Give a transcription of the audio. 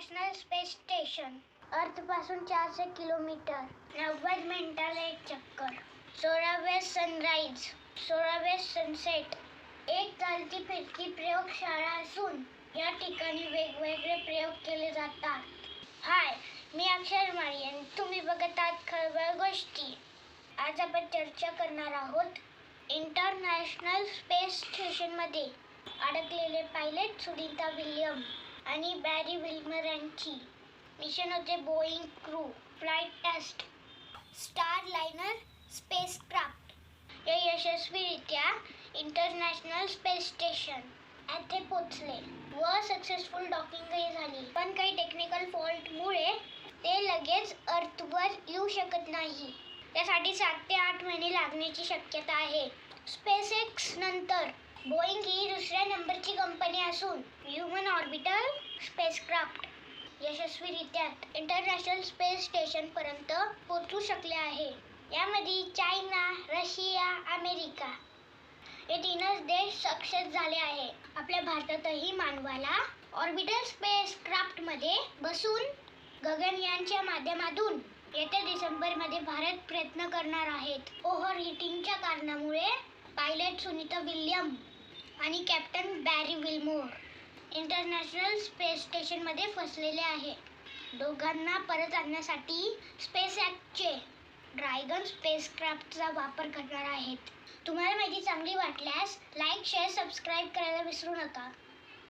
International space station. अर्थपासून चारशे kilometre. नव्वद मिनिटाला एक चक्कर. सोळावे सनराईज सोळावे सनसेट. एक चालती फिरती प्रयोगशाळा असून या ठिकाणी वेगवेगळे प्रयोग केले जातात. हाय मी अक्षर माळी आणि तुम्ही बघत आहात खळबळ गोष्टी. आज आपण चर्चा करणार आहोत इंटरनॅशनल स्पेस स्टेशनमध्ये अडकलेले पायलट सुनीता विल्यम. आणि बॅरी विल्मर यांची मिशन होते Boeing crew flight test Starliner spacecraft हे यशस्वीरित्या इंटरनॅशनल स्पेस स्टेशन येथे पोचले व सक्सेसफुल डॉकिंगही झाली. पण काही टेक्निकल फॉल्टमुळे ते लगेच अर्थवर येऊ शकत नाही. त्यासाठी सात ते आठ महिने लागण्याची शक्यता आहे. स्पेस एक्स नंतर बोईंग ही दुसऱ्या नंबरची कंपनी असून ह्युमन ऑर्बिटल स्पेसक्राफ्ट यशस्वीरित्या इंटरनॅशनल स्पेस स्टेशनपर्यंत पोहोचू शकले आहे. यामध्ये चायना रशिया अमेरिका हे तीनच देश सक्सेस झाले आहे. आपल्या भारतातही मानवाला ऑर्बिटल स्पेस क्राफ्टमध्ये बसून गगनयानच्या माध्यमातून येत्या डिसेंबरमध्ये भारत प्रयत्न करणार आहेत. ओव्हर हिटिंगच्या कारणामुळे पायलट सुनीता विल्यम आणि captain Barry Wilmore international space स्टेशनमध्ये फसलेले आहे. दोघांना परत आणण्यासाठी स्पेस ॲक्टचे ड्रॅगन स्पेसक्राफ्टचा वापर करणार आहेत. तुम्हाला माहिती चांगली वाटल्यास लाईक शेअर सबस्क्राईब करायला विसरू नका.